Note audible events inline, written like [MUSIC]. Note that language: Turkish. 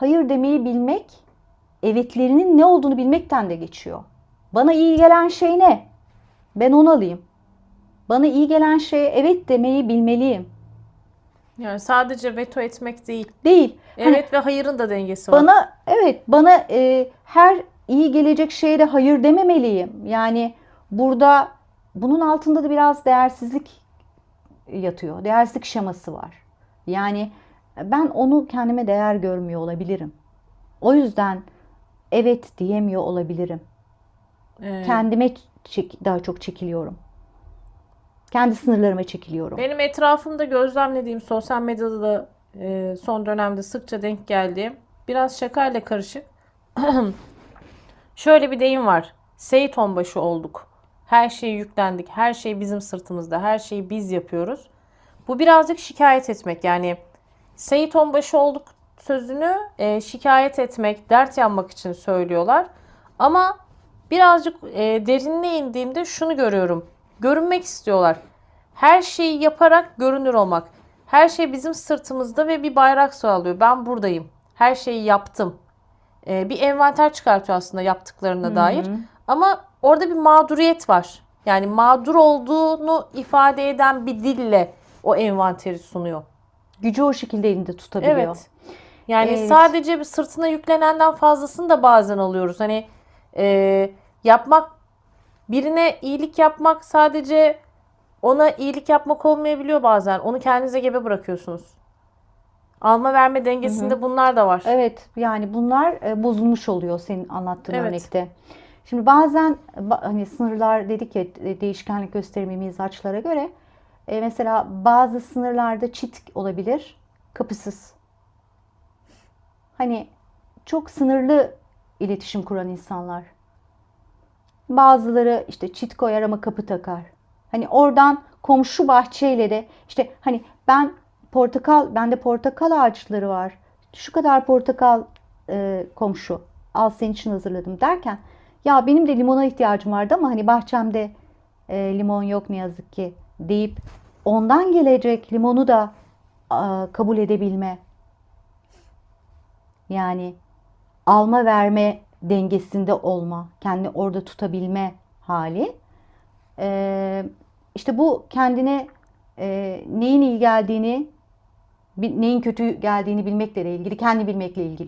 hayır demeyi bilmek, evetlerinin ne olduğunu bilmekten de geçiyor. Bana iyi gelen şey ne? Ben onu alayım. Bana iyi gelen şeye evet demeyi bilmeliyim. Yani sadece veto etmek değil. Değil. Hani Evet ve hayırın da dengesi var. Bana evet bana e, her iyi gelecek şeye de hayır dememeliyim. Yani burada bunun altında da biraz değersizlik yatıyor. Değersizlik şeması var. Yani ben onu kendime değer görmüyor olabilirim. O yüzden evet diyemiyor olabilirim. Ee, Kendime çek- daha çok çekiliyorum. Kendi sınırlarıma çekiliyorum. Benim etrafımda gözlemlediğim sosyal medyada da e, son dönemde sıkça denk geldiğim biraz şakayla karışık. [CLEARS THROAT] Şöyle bir deyim var. Seyit onbaşı olduk. Her şeyi yüklendik. Her şey bizim sırtımızda. Her şeyi biz yapıyoruz. Bu birazcık şikayet etmek. Yani Seyit onbaşı olduk sözünü e, şikayet etmek, dert yanmak için söylüyorlar. Ama birazcık e, derinine indiğimde şunu görüyorum. Görünmek istiyorlar. Her şeyi yaparak görünür olmak. Her şey bizim sırtımızda ve bir bayrak sağlıyor. Ben buradayım. Her şeyi yaptım. E, bir envanter çıkartıyor aslında yaptıklarına dair. Ama orada bir mağduriyet var. Yani mağdur olduğunu ifade eden bir dille o envanteri sunuyor. Gücü o şekilde elinde tutabiliyor. Evet. Yani Evet. sadece bir sırtına yüklenenden fazlasını da bazen alıyoruz. Hani e, yapmak birine iyilik yapmak sadece ona iyilik yapmak olmayabiliyor bazen. Onu kendinize gebe bırakıyorsunuz. Alma verme dengesinde bunlar da var. Evet yani bunlar e, bozulmuş oluyor senin anlattığın Evet. örnekte. Şimdi bazen ba- hani sınırlar dedik ya e, değişkenlik gösterimi mizaçlara göre e, mesela bazı sınırlarda çit olabilir, kapısız. Hani çok sınırlı iletişim kuran insanlar. Bazıları işte çit koyar ama kapı takar. Hani oradan komşu bahçeyle de işte hani ben portakal bende portakal ağaçları var. Şu kadar portakal e, komşu al senin için hazırladım derken ya benim de limona ihtiyacım vardı ama hani bahçemde e, limon yok ne yazık ki deyip ondan gelecek limonu da kabul edebilme. Yani alma verme dengesinde olma, kendini orada tutabilme hali. Ee, işte bu kendine e, neyin iyi geldiğini, neyin kötü geldiğini bilmekle ilgili, kendi bilmekle ilgili.